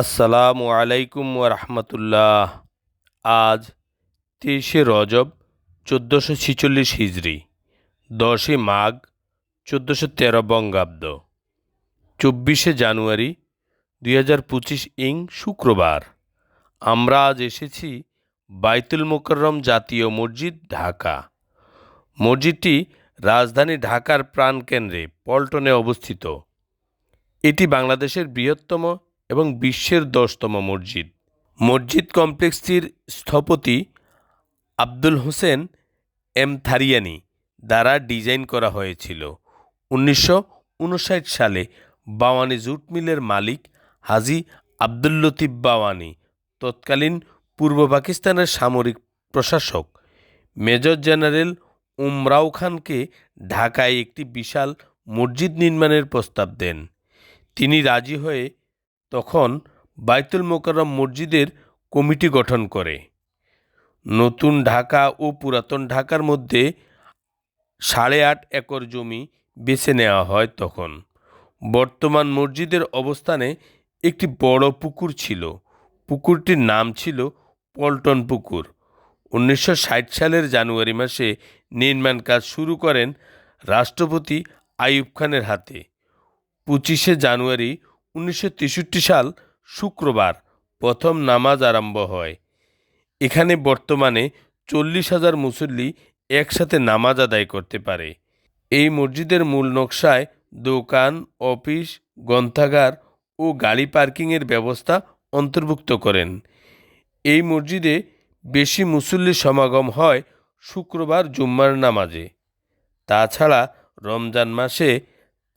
আসসালামু আলাইকুম রহমতুল্লাহ। আজ তেইশে রজব চোদ্দোশো ছিচল্লিশ হিজড়ি দশই মাঘ চোদ্দোশো তেরো বঙ্গাব্দ, চব্বিশে জানুয়ারি দুই হাজার পঁচিশ ইং শুক্রবার। আমরা আজ এসেছি বাইতুল মোকররম জাতীয় মসজিদ ঢাকা। মসজিদটি রাজধানী ঢাকার প্রাণকেন্দ্রে পল্টনে অবস্থিত। এটি বাংলাদেশের বৃহত্তম এবং বিশ্বের দশতম মসজিদ। মসজিদ কমপ্লেক্সটির স্থপতি আব্দুল হোসেন এম থারিয়ানি দ্বারা ডিজাইন করা হয়েছিল। উনিশশো উনষাট সালে বাওয়ানি জুট মিলের মালিক হাজি আব্দুল লতিফ বাওয়ানি, তৎকালীন পূর্ব পাকিস্তানের সামরিক প্রশাসক মেজর জেনারেল উমরাও খানকে ঢাকায় একটি বিশাল মসজিদ নির্মাণের প্রস্তাব দেন। তিনি রাজি হয়ে তখন বাইতুল মোকাররম মসজিদের কমিটি গঠন করে। নতুন ঢাকা ও পুরাতন ঢাকার মধ্যে সাড়ে আট একর জমি বেছে নেওয়া হয় তখন। বর্তমান মসজিদের অবস্থানে একটি বড় পুকুর ছিল। পুকুরটির নাম ছিল পল্টন পুকুর। উনিশশো ষাট সালের জানুয়ারি মাসে নির্মাণ কাজ শুরু করেন রাষ্ট্রপতি আইয়ুব খানের হাতে। পঁচিশে জানুয়ারি উনিশশো তেষট্টি সাল শুক্রবার প্রথম নামাজ আরম্ভ হয়। এখানে বর্তমানে চল্লিশ হাজার মুসল্লি একসাথে নামাজ আদায় করতে পারে। এই মসজিদের মূল নকশায় দোকান, অফিস, গ্রন্থাগার ও গাড়ি পার্কিংয়ের ব্যবস্থা অন্তর্ভুক্ত করেন। এই মসজিদে বেশি মুসল্লি সমাগম হয় শুক্রবার জুম্মার নামাজে। তাছাড়া রমজান মাসে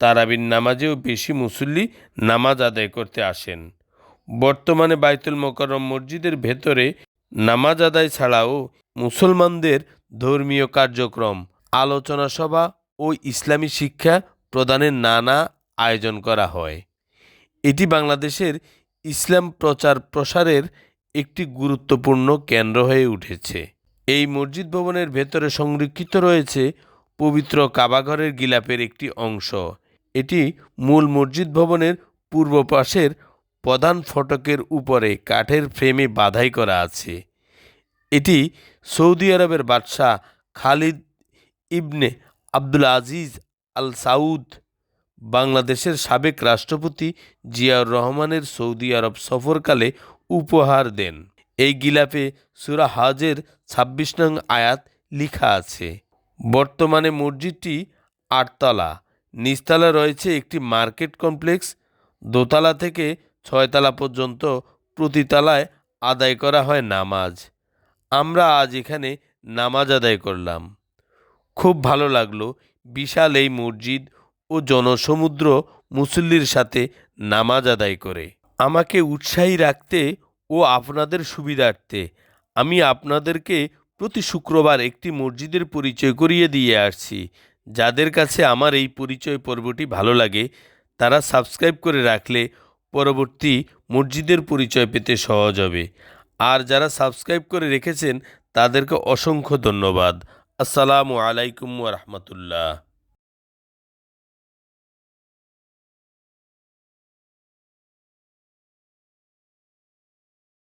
তারাবির নামাজেও বেশি মুসল্লি নামাজ আদায় করতে আসেন। বর্তমানে বাইতুল মোকাররম মসজিদের ভেতরে নামাজ আদায় ছাড়াও মুসলমানদের ধর্মীয় কার্যক্রম, আলোচনা সভা ও ইসলামী শিক্ষা প্রদানের নানা আয়োজন করা হয়। এটি বাংলাদেশের ইসলাম প্রচার প্রসারের একটি গুরুত্বপূর্ণ কেন্দ্র হয়ে উঠেছে। এই মসজিদ ভবনের ভেতরে সংরক্ষিত রয়েছে পবিত্র কাবাঘরের গিলাপের একটি অংশ। এটি মূল মসজিদ ভবনের পূর্ব পাশের প্রধান ফটকের উপরে কাঠের ফ্রেমে বাধাই করা আছে। এটি সৌদি আরবের বাদশাহ খালিদ ইবনে আব্দুল আজিজ আল সাউদ, বাংলাদেশের সাবেক রাষ্ট্রপতি জিয়াউর রহমানের সৌদি আরব সফরকালে উপহার দেন। এই গিলাপে সুরা হাজের ছাব্বিশ নং আয়াত লিখা আছে। বর্তমানে মসজিদটি আটতলা। নিচতলা রয়েছে একটি মার্কেট কমপ্লেক্স। দোতলা থেকে ছয়তলা পর্যন্ত প্রতিতলায় আদায় করা হয় নামাজ। আমরা আজ এখানে নামাজ আদায় করলাম। খুব ভালো লাগল। বিশাল এই মসজিদ ও জনসমুদ্র মুসল্লির সাথে নামাজ আদায় করে। আমাকে উৎসাহী রাখতে ও আপনাদের সুবিধার্থে আমি আপনাদেরকে প্রতি শুক্রবার একটি মসজিদের পরিচয় করিয়ে দিয়ে আসছি। যাদের কাছে আমার এই পরিচয় পর্বটি ভালো লাগে, তারা সাবস্ক্রাইব করে রাখলে পরবর্তী মসজিদের পরিচয় পেতে সহজ হবে। আর যারা সাবস্ক্রাইব করে রেখেছেন, তাদেরকে অসংখ্য ধন্যবাদ। আসসালামু আলাইকুম রহমতুল্লাহ।